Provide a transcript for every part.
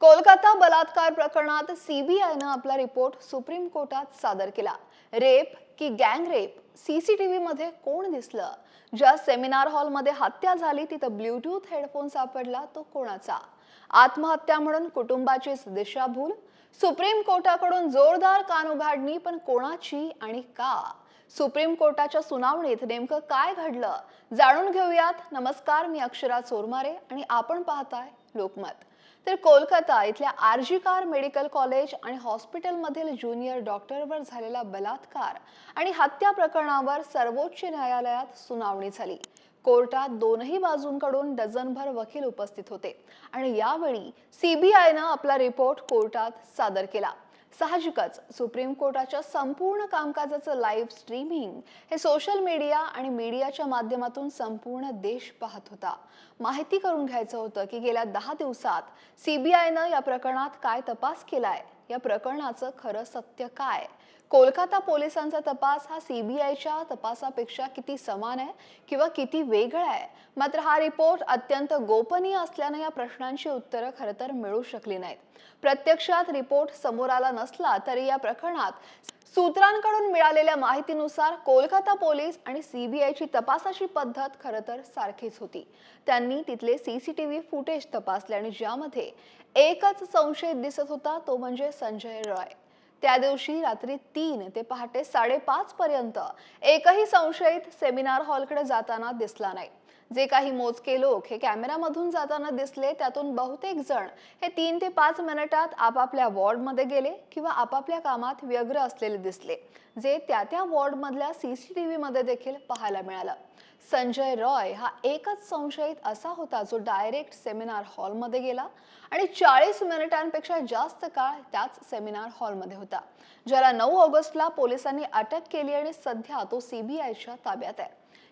कोलकाता बलात्कार प्रकरणात सीबीआयनं आपला रिपोर्ट सुप्रीम कोर्टात सादर केला. रेप की गँग रेप सीसीटीव्ही मध्ये कोण दिसलं? ज्या सेमिनार हॉलमध्ये हत्या झाली तिथं ब्ल्यूटूथ हेडफोन सापडला तो कोणाचा? आत्महत्या म्हणून कुटुंबाचीच दिशाभूल? सुप्रीम कोर्टाकडून जोरदार कान उघाडणी पण कोणाची आणि का? सुप्रीम कोर्टाच्या सुनावणीत नेमकं काय घडलं? जाणून घेऊयात. नमस्कार मी अक्षरा चोरमारे आणि आपण पाहताय लोकमत. तर कोलकाता इथल्या आरजी कार मेडिकल कॉलेज आणि हॉस्पिटलमधील ज्युनियर डॉक्टरवर झालेला बलात्कार आणि हत्या प्रकरणावर सर्वोच्च न्यायालयात सुनावणी झाली. कोर्टात दोनही बाजूंकडून डझनभर वकील उपस्थित होते आणि यावेळी सीबीआयनं आपला रिपोर्ट कोर्टात सादर केला. साहजिकच सुप्रीम कोर्टाच्या संपूर्ण कामकाजाचं लाईव्ह स्ट्रीमिंग हे सोशल मीडिया आणि मीडियाच्या माध्यमातून संपूर्ण देश पाहत होता. माहिती करून घ्यायचं होतं की गेल्या दहा दिवसात सीबीआयनं या प्रकरणात काय तपास केलाय? या प्रकरणाचं खरं सत्य काय? कोलकाता पोलिसांचा तपास हा सीबीआयच्या तपासापेक्षा किती समान आहे किंवा किती वेगळा आहे? मात्र हा रिपोर्ट अत्यंत गोपनीय असल्यानं या प्रश्नांची उत्तरं खरं तर मिळू शकली नाहीत. प्रत्यक्षात रिपोर्ट समोर आला नसला तरी या प्रकरणात सूत्रांकडून मिळालेल्या माहितीनुसार कोलकाता पोलीस आणि सीबीआयची तपासाची पद्धत खरं तर सारखीच होती. त्यांनी तिथले सीसीटीव्ही फुटेज तपासले आणि ज्यामध्ये एकच संशयित दिसत होता तो म्हणजे संजय रॉय. त्या दिवशी रात्री तीन ते पहाटे साडेपाच पर्यंत एकही संशयित सेमिनार हॉलकडे जाताना दिसला नाही. जे काही मोजके लोक हे कॅमेरामधून जाताना दिसले त्यातून बहुतेक जण हे तीन ते पाच मिनिटात आपापल्या वॉर्डमध्ये गेले किंवा आपापल्या कामात व्यग्र असलेले दिसले जे त्या त्या वॉर्डमधल्या सीसीटीव्ही मध्ये देखील पाहायला मिळालं. संजय रॉय हा एकच संशयित असा होता जो डायरेक्ट सेमिनार हॉलमध्ये गेला आणि चाळीस मिनिटांपेक्षा जास्त काळ त्याच सेमिनार हॉलमध्ये होता ज्याला नऊ ऑगस्टला पोलिसांनी अटक केली आणि सध्या तो सीबीआयच्या ताब्यात आहे.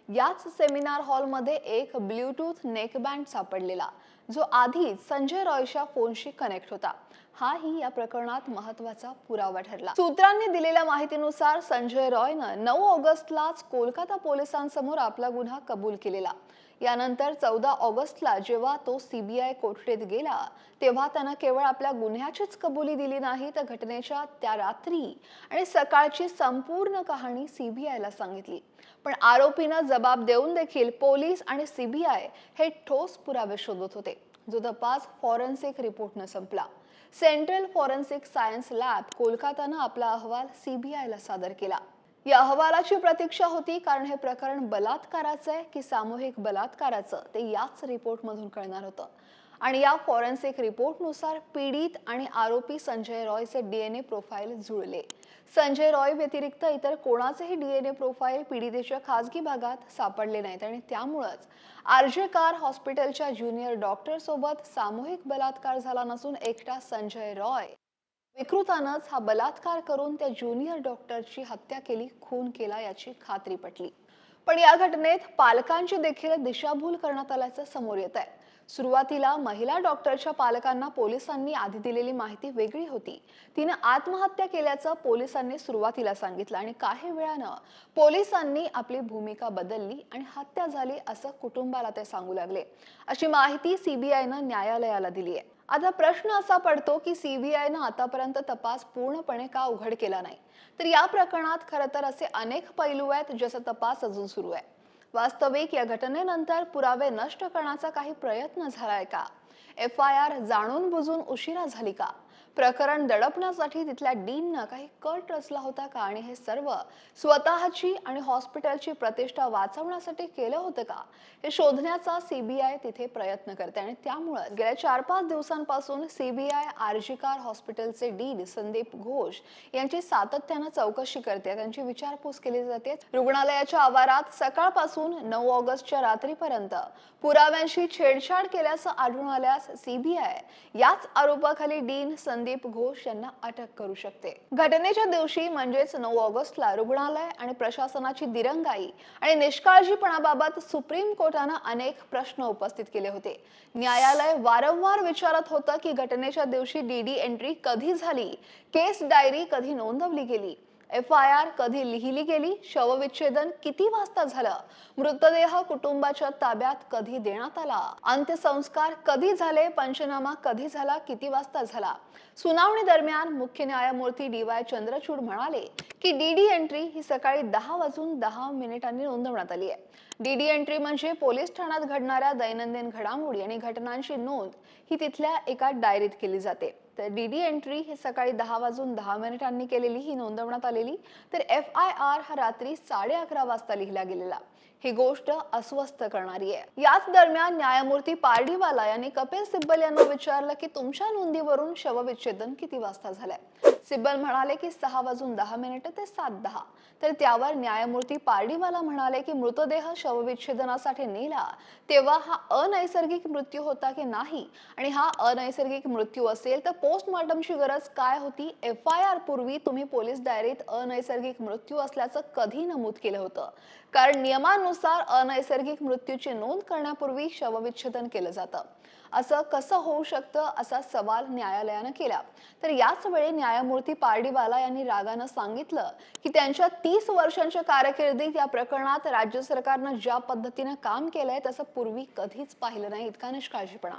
याच सेमिनार हॉलमध्ये एक ब्ल्यूटूथ नेकबँड सापडलेला. जो आधीच संजय रॉयच्या फोनशी कनेक्ट होता. हाही या प्रकरणात महत्त्वाचा पुरावा ठरला. सूत्रांनी दिलेल्या माहितीनुसार संजय रॉयनं नऊ ऑगस्टलाच कोलकाता पोलिसांसमोर आपला गुन्हा कबूल केलेला. यानंतर चौदा ऑगस्टला जेव्हा तो सीबीआय कोठडीत गेला तेव्हा त्यानं केवळ आपल्या गुन्ह्याचीच कबुली दिली नाही तर घटनेच्या त्या रात्री आणि सकाळची संपूर्ण कहाणी सीबीआयला सांगितली. पण आरोपीनं जबाब देऊन देखील पोलीस आणि सीबीआय हे ठोस पुरावे शोधत होते. जो तपास फॉरेन्सिक रिपोर्टनं संपला. सेंट्रल फॉरेन्सिक सायन्स लॅब कोलकातानं आपला अहवाल सीबीआयला सादर केला. या अहवालाची प्रतीक्षा होती कारण हे प्रकरण बलात्काराचं आहे की सामूहिक बलात्काराचं ते याच रिपोर्टमधून कळणार होतं. आणि या फॉरेन्सिक रिपोर्टनुसार पीडित आणि आरोपी संजय रॉयचे डीएनए प्रोफाईल जुळले. संजय रॉय व्यतिरिक्त इतर कोणाचेही डीएनए प्रोफाईल पीडितेच्या खासगी भागात सापडले नाहीत आणि त्यामुळंच आरजे कार हॉस्पिटलच्या ज्युनियर डॉक्टर सोबत सामूहिक बलात्कार झाला नसून एकटा संजय रॉय. विकृतानंच हा बलात्कार करून त्या ज्युनियर डॉक्टरची हत्या केली खून केला याची खात्री पटली. पण या घटनेत पालकांची देखील दिशाभूल करण्यात आल्याचं समोर येत आहे सुरुवातीला महिला डॉक्टरच्या पालकांना पोलिसांनी आधी दिलेली माहिती वेगळी होती. तिनं आत्महत्या केल्याचं पोलिसांनी सुरुवातीला सांगितलं आणि काही वेळानं पोलिसांनी आपली भूमिका बदलली आणि हत्या झाली असं कुटुंबाला ते सांगू लागले. अशी माहिती सीबीआयनं न्यायालयाला दिली आहे. आता प्रश्न असा पडतो की सीबीआयनं आतापर्यंत तपास पूर्णपणे का उघड केला नाही? तर या प्रकरणात खरं तर असे अनेक पैलू आहेत ज्याचा तपास अजून सुरू आहे. वास्तविक या घटनेनंतर पुरावे नष्ट करण्याचा काही प्रयत्न झालाय का? एफ आय आर जाणून बुजून उशिरा झाली का? प्रकरण दडपण्यासाठी तिथल्या डीननं काही कट रचला होता का? आणि हे सर्व स्वतःची आणि हॉस्पिटलची प्रतिष्ठा वाचवण्यासाठी केलं होतं का? हे शोधण्याचा सीबीआय तिथे प्रयत्न करते आणि त्यामुळे गेल्या चार पाच दिवसांपासून सीबीआय आरजीकार हॉस्पिटलचे डीन संदीप घोष यांची सातत्यानं चौकशी करते. त्यांची विचारपूस केली जाते. रुग्णालयाच्या आवारात सकाळपासून नऊ ऑगस्टच्या रात्रीपर्यंत पुराव्यांशी छेडछाड केल्याचं आढळून आल्यास सीबीआय याच आरोपाखाली डीन संदीप घोष यांना अटक करू शकते. घटनेच्या दिवशी म्हणजेच नऊ ऑगस्टला रुग्णालय आणि प्रशासनाची दिरंगाई आणि निष्काळजीपणाबाबत सुप्रीम कोर्टानं अनेक प्रश्न उपस्थित केले होते. न्यायालय वारंवार विचारत होतं की घटनेच्या दिवशी डीडी एंट्री कधी झाली? केस डायरी कधी नोंदवली गेली? एफ आय आर कधी लिहिली गेली? शवविच्छेदन किती वाजता झालं? मृतदेह कुटुंबाच्या ताब्यात कधी देण्यात आला? अंत्यसंस्कार कधी झाले? पंचनामा कधी झाला? किती वाजता झाला? सुनावणी दरम्यान मुख्य न्यायमूर्ती डी वाय चंद्रचूड म्हणाले की डीडी एंट्री ही सकाळी दहा वाजून दहा मिनिटांनी नोंदवण्यात आली आहे. डीडी एंट्री म्हणजे पोलीस ठाण्यात घडणाऱ्या दैनंदिन घडामोडी आणि घटनांची नोंद ही तिथल्या एका डायरीत केली जाते. तर डीडी एंट्री ही सकाळी दहा वाजून दहा मिनिटांनी केलेली ही नोंदवण्यात आलेली. तर एफ आय आर हा रात्री साडे अकरा वाजता लिहिला गेलेला. ही गोष्ट अस्वस्थ करणारी आहे. याच दरम्यान न्यायमूर्ती पारडीवाला यांनी कपिल सिब्बल यांना विचारलं की तुमच्या नोंदीवरून शवविच्छेदन किती वाजता झालंय? सिब्बल म्हणाले की सहा वाजून दहा मिनिटं ते सात दहा. तर त्यावर न्यायमूर्ती पारडीवाला म्हणाले की मृतदेह शवविच्छेदनासाठी नेला. तेव्हा हा अनैसर्गिक मृत्यू होता की नाही? आणि हा अनैसर्गिक मृत्यू असेल तर पोस्टमॉर्टमची गरज काय होती? एफ आय आर पूर्वी तुम्ही पोलीस डायरीत अनैसर्गिक मृत्यू असल्याचं कधी नमूद केलं होतं? कारण नियमानुसार अनैसर्गिक मृत्यूची नोंद करण्यापूर्वी शवविच्छेदन केलं जातं. असं कसं होऊ शकतं असा सवाल न्यायालयानं केला. तर याच वेळी न्यायमूर्ती पारडीवाला यांनी रागानं सांगितलं की त्यांच्या तीस वर्षांच्या कारकिर्दीत या प्रकरणात राज्य सरकारनं ज्या पद्धतीनं काम केलंय तसं पूर्वी कधीच पाहिलं नाही इतका निष्काळजीपणा.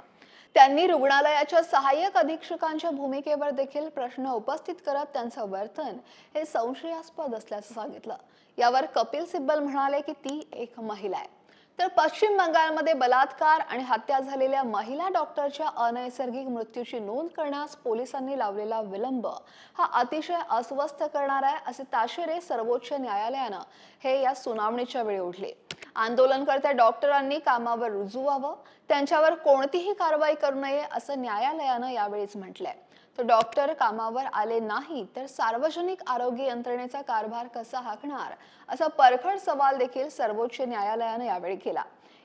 त्यांनी रुग्णालयाच्या सहाय्यक अधीक्षकांच्या भूमिकेवर देखील प्रश्न उपस्थित करत त्यांचं वर्तन हे संशयास्पद असल्याचं सांगितलं. यावर कपिल सिब्बल म्हणाले की ती एक महिला आहे. तर पश्चिम बंगालमध्ये बलात्कार आणि हत्या झालेल्या महिला डॉक्टरच्या अनैसर्गिक मृत्यूची नोंद करण्यास पोलिसांनी लावलेला विलंब. हा अतिशय अस्वस्थ करणार आहे असे ताशेरे सर्वोच्च न्यायालयानं हे या सुनावणीच्या वेळी उठले आंदोलनकर्त्या डॉक्टरांनी कामावर रुजू व्हावं त्यांच्यावर कोणतीही कारवाई करू नये असं न्यायालयानं यावेळीच म्हटलंय. तर डॉक्टर कामावर आले नाही तर सार्वजनिक आरोग्य यंत्रणेचा कारभार कसा हाकणार? असा परखड सवाल देखील सर्वोच्च न्यायालयानं यावेळी केला.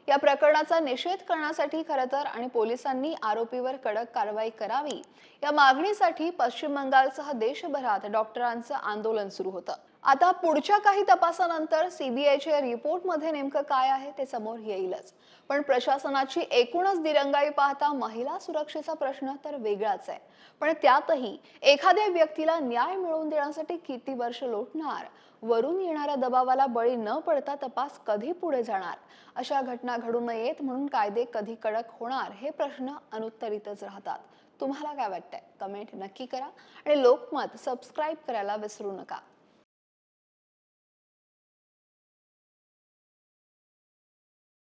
या प्रकरणाचा निषेध करण्यासाठी खरं तर आणि पोलिसांनी आरोपीवर कडक कारवाई करावी. या मागणीसाठी पश्चिम बंगालसह देशभरात डॉक्टरांचं आंदोलन सुरू होतं. आता पुढच्या काही तपासानंतर सीबीआयच्या रिपोर्टमध्ये नेमकं काय आहे ते समोर येईलच. पण प्रशासनाची एकूणच दिरंगाई पाहता महिला सुरक्षेचा प्रश्न तर वेगळाच आहे. पण त्यातही एखाद्या व्यक्तीला न्याय मिळवून देण्यासाठी किती वर्ष लोटणार? वरून येणाऱ्या दबावाला बळी न पडता तपास कधी पुढे जाणार? अशा घटना घडू नयेत म्हणून कायदे कधी कडक होणार हे प्रश्न अनुत्तरितच राहतात. तुम्हाला काय वाटतंय? कमेंट नक्की करा आणि लोकमत सबस्क्राईब करायला विसरू नका.